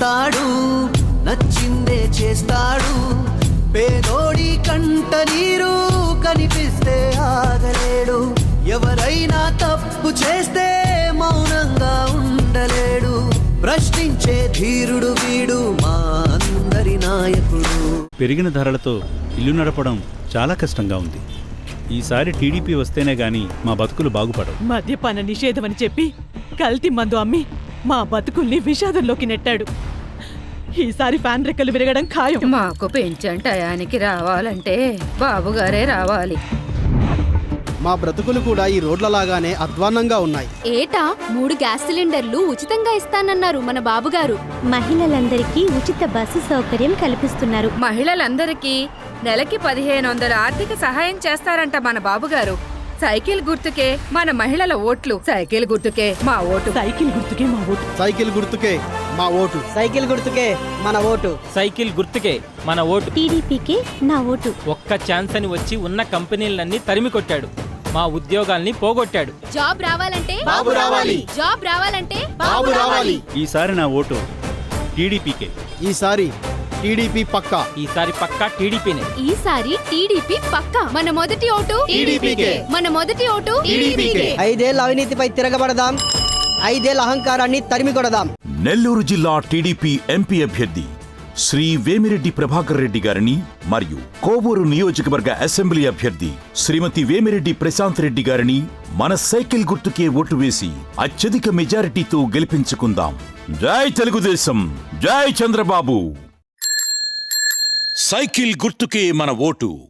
ఇస్తాడు నచ్చిందే చేస్తాడు. పేదోడి కంట నీరు కనిపిస్తే ఆగలేడు. ఎవరైనా తప్పు చేస్తే మౌనంగా ఉండలేడు. ప్రశ్నించే ధీరుడు వీడు మా అందరి నాయకుడు. పెరిగిన ధరలతో ఇల్లు నడపడం చాలా కష్టంగా ఉంది. ఈసారి టీడీపీ వస్తేనే గాని మా బతుకులు బాగుపడవు. మద్యపాన నిషేధం అని చెప్పి కల్తీ మందు అమ్మి మా బతుకుల్ని విషాదంలోకి నెట్టాడు. ఈసారి ఫ్యాన్ రెక్కలు విరగడం ఖాయం. మాకు పెంచండి టయానికి రావాలంటే బాబుగారే రావాలి. మా బ్రతుకులు కూడా ఈ రోడ్లలాగానే అధ్వాన్నంగా ఉన్నాయి. ఏటా? మూడు గ్యాస్ సిలిండర్లు ఉచితంగా ఇస్తానన్నారు మన బాబుగారు. మహిళలందరికీ ఉచిత బస్సు సౌకర్యం కల్పిస్తున్నారు. మహిళలందరికీ నెలకి పదిహేను వందల ఆర్థిక సహాయం చేస్తారంట మన బాబుగారు. సైకిల్ గుర్తుకే మన మహిళల ఓట్లు. సైకిల్ గుర్తుకే మా ఓటు. సైకిల్ గుర్తుకే మా ఓటు. సైకిల్ గుర్తుకే మా ఓటు. సైకిల్ గుర్తుకే మన ఓటు. సైకిల్ గుర్తుకే మన ఓటు. టీడీపీకి నా ఓటు. ఒక్క ఛాన్స్ అని వచ్చి ఉన్న కంపెనీలన్నీ తరిమి కొట్టాడు. మా ఉద్యోగాల్ని పోగొట్టాడు. జాబ్ రావాలంటే బాబు రావాలి. జాబ్ రావాలంటే బాబు రావాలి. ఈసారి నా ఓటు టీడీపీకే. ఈసారి టీడీపీ పక్కా. ఈసారి పక్కా టీడీపీనే. ఈసారి టీడీపీ పక్క. మన మొదటి ఓటు టీడీపీకే. మన మొదటి ఓటు టీడీపీకే. ఐదేళ్ళ అవినీతిపై తిరగబడదాం. ఐదేళ్ళ అహంకారాన్ని తరిమి కొడదాం. నెల్లూరు జిల్లా టీడీపీ ఎంపీ అభ్యర్థి శ్రీ వేమిరెడ్డి ప్రభాకర్ రెడ్డి గారిని మరియు కోవూరు నియోజకవర్గ అసెంబ్లీ అభ్యర్థి శ్రీమతి వేమిరెడ్డి ప్రశాంత్ రెడ్డి గారిని మన సైకిల్ గుర్తుకే ఓటు వేసి అత్యధిక మెజారిటీతో గెలిపించుకుందాం. జై తెలుగుదేశం. జై చంద్రబాబు. సైకిల్ గుర్తుకే మన ఓటు.